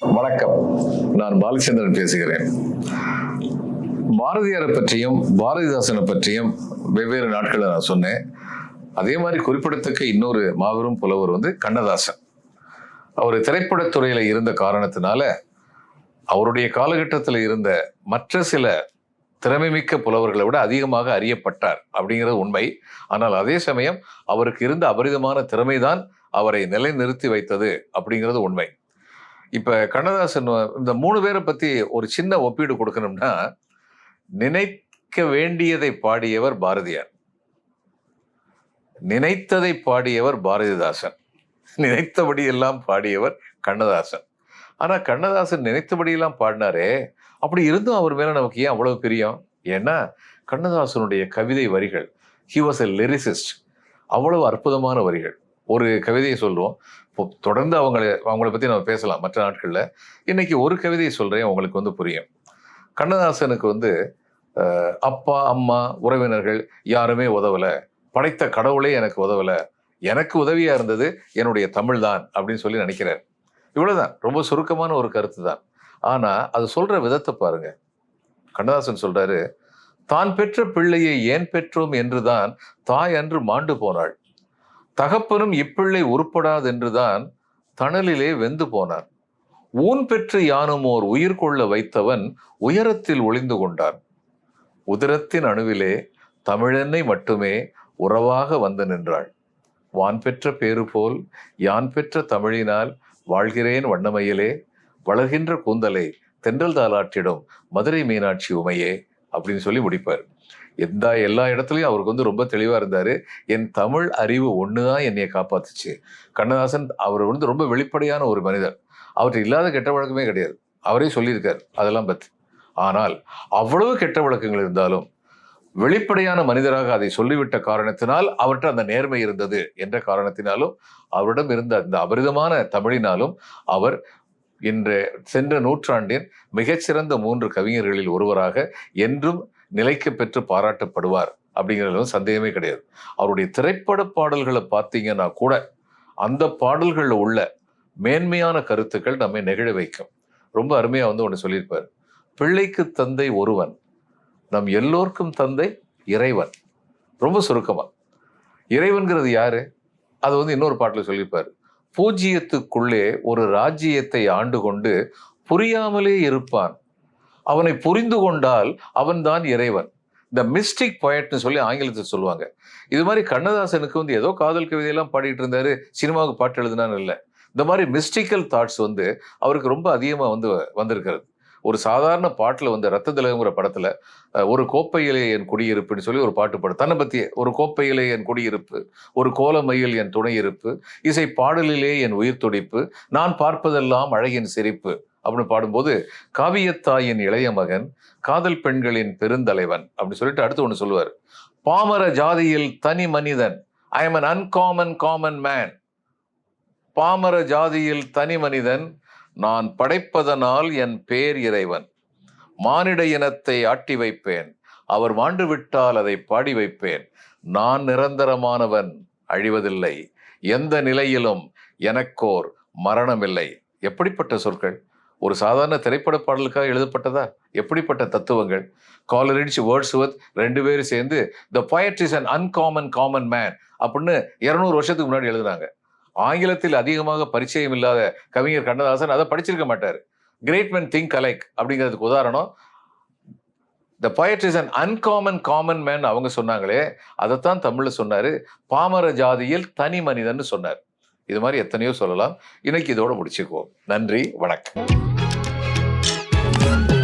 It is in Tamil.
வணக்கம். நான் பாலச்சந்திரன் பேசுகிறேன். பாரதியாரை பற்றியும் பாரதிதாசனை பற்றியும் வெவ்வேறு நாட்களில் நான் சொன்னேன். அதே மாதிரி குறிப்பிடத்தக்க இன்னொரு மாபெரும் புலவர் வந்து கண்ணதாசன். அவர் திரைப்படத்துறையில் இருந்த காரணத்தினால அவருடைய காலகட்டத்தில் இருந்த மற்ற சில திறமைமிக்க புலவர்களை விட அதிகமாக அறியப்பட்டார் அப்படிங்கிறது உண்மை. ஆனால் அதே சமயம் அவருக்கு இருந்த அபரிதமான திறமைதான் அவரை நிலைநிறுத்தி வைத்தது அப்படிங்கிறது உண்மை. இப்போ கண்ணதாசன் இந்த மூணு பேரை பற்றி ஒரு சின்ன ஒப்பீடு கொடுக்கணும்னா நினைக்க வேண்டியதை பாடியவர் பாரதியார். நினைத்ததை பாடியவர் பாரதிதாசன். நினைத்தபடி எல்லாம் பாடியவர் கண்ணதாசன். ஆனால் கண்ணதாசன் நினைத்தபடியெல்லாம் பாடினாரே அப்படி இருந்தும் அவர் மேலே நமக்கு ஏன் அவ்வளவு பிரியம்? ஏன்னா கண்ணதாசனுடைய கவிதை வரிகள் ஹி வாஸ் எ லிரிசிஸ்ட் அவ்வளவு அற்புதமான வரிகள். ஒரு கவிதையை சொல்லுவோம் இப்போ தொடர்ந்து அவங்களை அவங்கள பற்றி நம்ம பேசலாம் மற்ற நாட்களில். இன்னைக்கு ஒரு கவிதையை சொல்கிறேன் உங்களுக்கு வந்து புரியும். கண்ணதாசனுக்கு வந்து அப்பா அம்மா உறவினர்கள் யாருமே உதவலை. படைத்த கடவுளே எனக்கு உதவலை. எனக்கு உதவியாக இருந்தது என்னுடைய தமிழ் தான் அப்படின்னு சொல்லி நினைக்கிறார். இவ்வளோதான் ரொம்ப சுருக்கமான ஒரு கருத்து தான். ஆனால் அது சொல்கிற விதத்தை பாருங்க. கண்ணதாசன் சொல்கிறாரு தான் பெற்ற பிள்ளையை ஏன் பெற்றோம் என்றுதான் தாய் அன்று மாண்டு போனாள். தகப்பனும் இப்பிள்ளை உருப்படாதென்றுதான் தணலிலே வெந்து போனார் ஊன் பெற்று யானுமோர் உயிர் கொள்ள வைத்தவன் உயரத்தில் ஒளிந்து கொண்டான். உதரத்தின் அணுவிலே தமிழென்னை மட்டுமே உறவாக வந்து நின்றாள். வான் பெற்ற பேறு போல் யான் பெற்ற தமிழினால் வாழ்கிறேன் வண்ணமையிலே வளர்கின்ற கூந்தலை தென்றல் தாலாட்டிடும் மதுரை மீனாட்சி உமையே அப்படின்னு சொல்லி முடிப்பார். எந்த எல்லா இடத்துலையும் அவருக்கு வந்து ரொம்ப தெளிவாக இருந்தார். என் தமிழ் அறிவு ஒன்று தான் என்னை காப்பாத்துச்சு. கண்ணதாசன் அவர் வந்து ரொம்ப வெளிப்படையான ஒரு மனிதர். அவர்கிட்ட இல்லாத கெட்ட வழக்கமே கிடையாது. அவரே சொல்லியிருக்கார் அதெல்லாம் பற்றி ஆனால் அவ்வளவு கெட்ட வழக்கங்கள் இருந்தாலும் வெளிப்படையான மனிதராக அதை சொல்லிவிட்ட காரணத்தினால் அவர்கிட்ட அந்த நேர்மை இருந்தது என்ற காரணத்தினாலும் அவரிடம் இருந்த அந்த அபரிதமான தமிழினாலும் அவர் இன்று சென்ற நூற்றாண்டின் மிகச்சிறந்த மூன்று கவிஞர்களில் ஒருவராக என்றும் நிலைக்க பெற்று பாராட்டப்படுவார் அப்படிங்கிறதுல வந்து சந்தேகமே கிடையாது. அவருடைய திரைப்பட பாடல்களை பார்த்தீங்கன்னா கூட அந்த பாடல்களில் உள்ள மேன்மையான கருத்துக்கள் நம்மை நெகிழ வைக்கும். ரொம்ப அருமையாக வந்து ஒன்று சொல்லியிருப்பார். பிள்ளைக்கு தந்தை ஒருவன் நம் எல்லோருக்கும் தந்தை இறைவன். ரொம்ப சுருக்கமாக இறைவன்கிறது யாரு? அது வந்து இன்னொரு பாட்டில் சொல்லியிருப்பார். பூஜ்ஜியத்துக்குள்ளே ஒரு ராஜ்ஜியத்தை ஆண்டு கொண்டு புரியாமலே இருப்பான். அவனை புரிந்து கொண்டால் அவன்தான் இறைவன். இந்த மிஸ்டிக் பொயட்னு சொல்லி ஆங்கிலத்தில் சொல்லுவாங்க. இது மாதிரி கண்ணதாசனுக்கு வந்து ஏதோ காதல் கவிதையெல்லாம் பாடிட்டு இருந்தாரு சினிமாவுக்கு பாட்டு எழுதினான்னு இல்லை. இந்த மாதிரி மிஸ்டிக்கல் தாட்ஸ் வந்து அவருக்கு ரொம்ப அதிகமாக வந்து வந்திருக்கிறது. ஒரு சாதாரண பாட்டில் வந்து ரத்த திலகங்கிற படத்தில் ஒரு கோப்பையிலே என் குடியிருப்புன்னு சொல்லி ஒரு பாட்டு பாடு தன்னை பற்றியே ஒரு கோப்பையிலே என் குடியிருப்பு ஒரு கோலமையில் என் துணை இருப்பு இசை பாடலிலே என் உயிர் துடிப்பு நான் பார்ப்பதெல்லாம் அழகின் சிரிப்பு அப்படின்னு பாடும்போது காவியத்தாயின் இளைய மகன் காதல் பெண்களின் பெருந்தலைவன் அப்படின்னு சொல்லிட்டு அடுத்து ஒன்று சொல்லுவார். பாமர ஜாதியில் தனி மனிதன் I am an uncommon common man பாமர ஜாதியில் தனி மனிதன் நான் படைப்பதனால் என் பேர் இறைவன். மானிட இனத்தை ஆட்டி வைப்பேன் அவர் வாண்டுவிட்டால் அதை பாடி வைப்பேன். நான் நிரந்தரமானவன் அழிவதில்லை. எந்த நிலையிலும் எனக்கோர் மரணமில்லை. எப்படிப்பட்ட சொற்கள்? ஒரு சாதாரண திரைப்பட பாடலுக்காக எழுதப்பட்டதா? எப்படிப்பட்ட தத்துவங்கள்? காலரடிச்சு வேர்ட்ஸ் வித் ரெண்டு பேரும் சேர்ந்து the poet is an uncommon common man அப்படின்னு இருநூறு வருஷத்துக்கு முன்னாடி எழுதுனாங்க ஆங்கிலத்தில் அதிகமாக பரிச்சயம் இல்லாத கவிஞர் கண்ணதாசன் அதை படிச்சிருக்க மாட்டார். கிரேட் மென் திங்க் அலைக் அப்படிங்கிறதுக்கு உதாரணம். The poet is an uncommon common man அவங்க சொன்னாங்களே அதைத்தான் தமிழில் சொன்னார். பாமர ஜாதியில் தனி மனிதன்னு சொன்னார். இது மாதிரி எத்தனையோ சொல்லலாம். இன்னைக்கு இதோட முடிச்சுக்குவோம். நன்றி வணக்கம். Thank you.